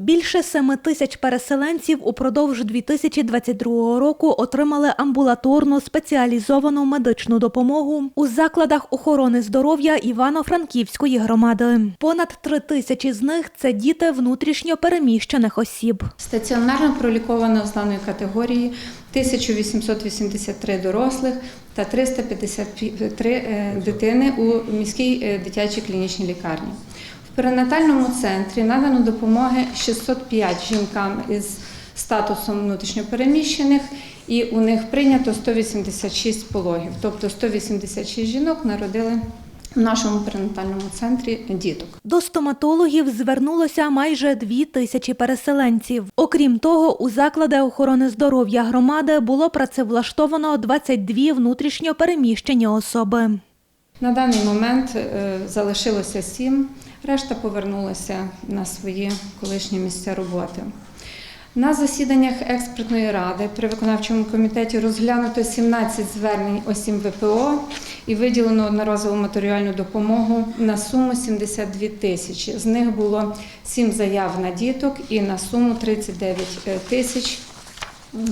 Більше семи тисяч переселенців упродовж 2022 року отримали амбулаторну спеціалізовану медичну допомогу у закладах охорони здоров'я Івано-Франківської громади. Понад три тисячі з них це діти внутрішньо переміщених осіб. Стаціонарно проліковано з даної категорії 1883 дорослих та 353 е, дитини у міській е, дитячій клінічній лікарні. Перинатальному центрі надано допомоги 605 жінкам із статусом внутрішньопереміщених, і у них прийнято 186 пологів, тобто 186 жінок народили в нашому перинатальному центрі діток. До стоматологів звернулося майже дві тисячі переселенців. Окрім того, у заклади охорони здоров'я громади було працевлаштовано 22 внутрішньо переміщені особи. На даний момент е, залишилося сім, решта повернулася на свої колишні місця роботи. На засіданнях експертної ради при виконавчому комітеті розглянуто 17 звернень осіб ВПО і виділено одноразову матеріальну допомогу на суму 72 тисячі. З них було 7 заяв на діток і на суму 39 тисяч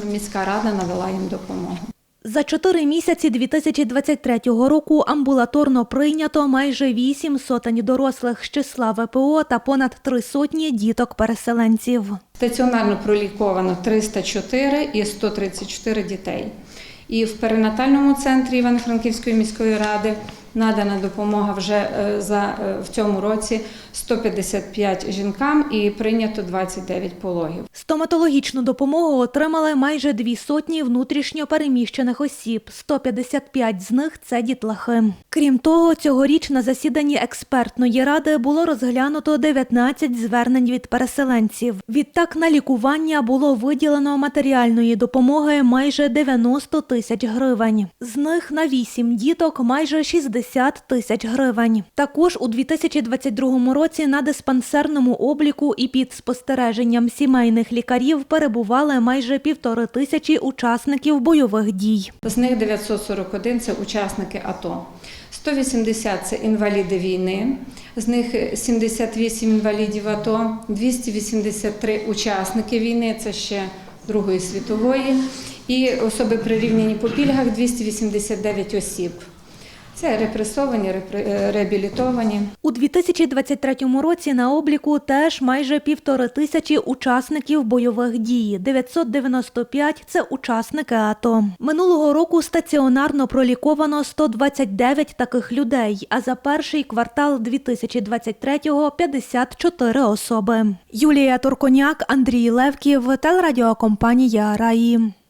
міська рада надала їм допомогу. За чотири місяці 2023 року амбулаторно прийнято майже вісім сотень дорослих з числа ВПО та понад три сотні діток-переселенців. Стаціонарно проліковано 304 і 134 дітей. І в перинатальному центрі Івано-Франківської міської ради надана допомога вже е, за е, в цьому році 155 жінкам і прийнято 29 пологів. Стоматологічну допомогу отримали майже дві сотні внутрішньо переміщених осіб. 155 з них це дітлахи. Крім того, цьогоріч на засіданні експертної ради було розглянуто 19 звернень від переселенців. Відтак на лікування було виділено матеріальної допомоги майже 90 тисяч гривень. З них на 8 діток майже 60 тисяч гривень. Також у 2022 році на диспансерному обліку і під спостереженням сімейних лікарів перебували майже півтори тисячі учасників бойових дій. З них 941 – це учасники АТО. 180 – це інваліди війни, з них 78 інвалідів АТО, 283 учасники війни, це ще Другої світової, і особи прирівняні по пільгах 289 осіб. Це репресовані, репре- реабілітовані. У 2023 році на обліку теж майже півтори тисячі учасників бойових дій. 995 – це учасники АТО. Минулого року стаціонарно проліковано 129 таких людей, а за перший квартал 2023-го – 54 особи. Юлія Турконяк, Андрій Левків, телерадіокомпанія Раї.